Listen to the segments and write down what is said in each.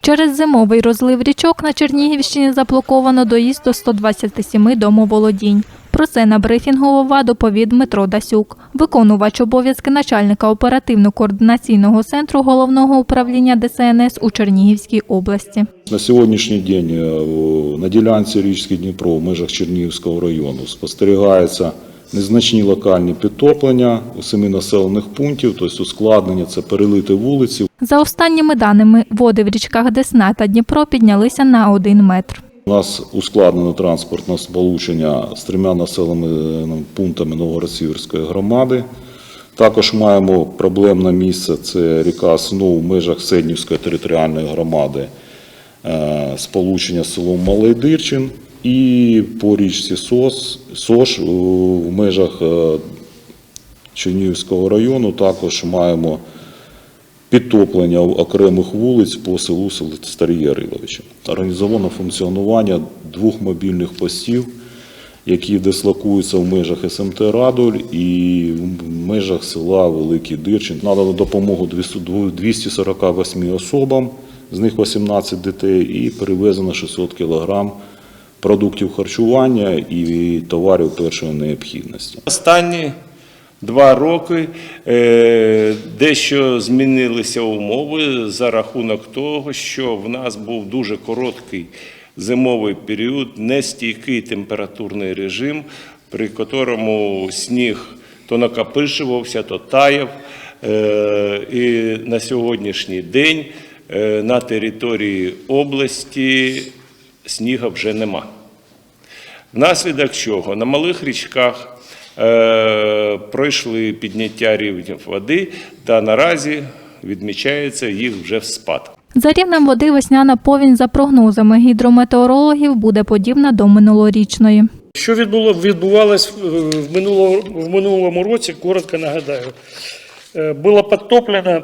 Через зимовий розлив річок на Чернігівщині заблоковано доїзд до 127 домоволодінь. Про це на брифінгу ОВА доповів Дмитро Дасюк, виконувач обов'язки начальника оперативно-координаційного центру головного управління ДСНС у Чернігівській області. На сьогоднішній день е, на ділянці річки Дніпро в межах Чернігівського району спостерігаються незначні локальні підтоплення у семи населених пунктів, тобто ускладнення це перелити вулиці. За останніми даними, води в річках Десна та Дніпро піднялися на один метр. У нас ускладнено транспортне сполучення з трьома населеними пунктами Новгород-Сіверської громади. Також маємо проблемне місце це ріка Сну в межах Седнівської територіальної громади, е, сполучення з селом Малий Дирчин і по річці Сос, Сош е, в межах е, Чернігівського району також маємо підтоплення окремих вулиць по селу Старі Яриловичі. Організовано функціонування двох мобільних постів, які дислокуються в межах СМТ Радуль і в межах села Великий Дирчин. Надано допомогу 248 особам, з них 18 дітей, і перевезено 600 кг продуктів харчування і товарів першої необхідності. Останні два роки е, дещо змінилися умови за рахунок того, що в нас був дуже короткий зимовий період, нестійкий температурний режим, при котрому сніг то накопичувався, то таяв. Е, І на сьогоднішній день е, на території області сніга вже нема. Внаслідок чого на малих річках е, пройшли підняття рівнів води, та наразі відмічається їх вже в спад. За рівнем води весняна повінь, за прогнозами гідрометеорологів, буде подібна до минулорічної. Що відбуло, відбувалось в в минулому, в минулому році, коротко нагадаю. Е, Було підтоплено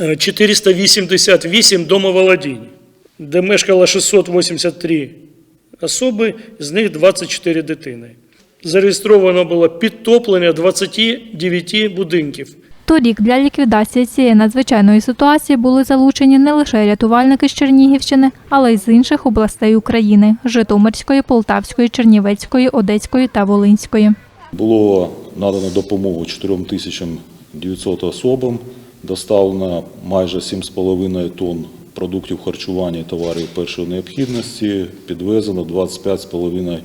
е, 488 домоволодінь, де мешкало 683 особи, з них 24 дитини. Зареєстровано було підтоплення 29 будинків. Торік для ліквідації цієї надзвичайної ситуації були залучені не лише рятувальники з Чернігівщини, але й з інших областей України Житомирської, Полтавської, Чернівецької, Одеської та Волинської. Було надано допомогу 4900 особам, доставлено майже 7,5 тонн продуктів харчування і товарів першої необхідності, підвезено 25,5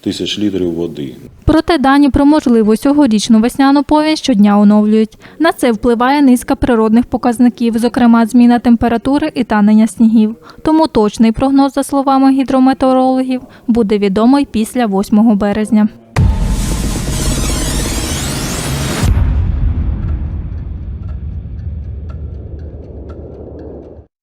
тисяч літрів води. Проте дані про можливу цьогорічну весняну повінь щодня оновлюють. На це впливає низка природних показників, зокрема зміна температури і танення снігів. Тому точний прогноз, за словами гідрометеорологів, буде відомий після 8 березня.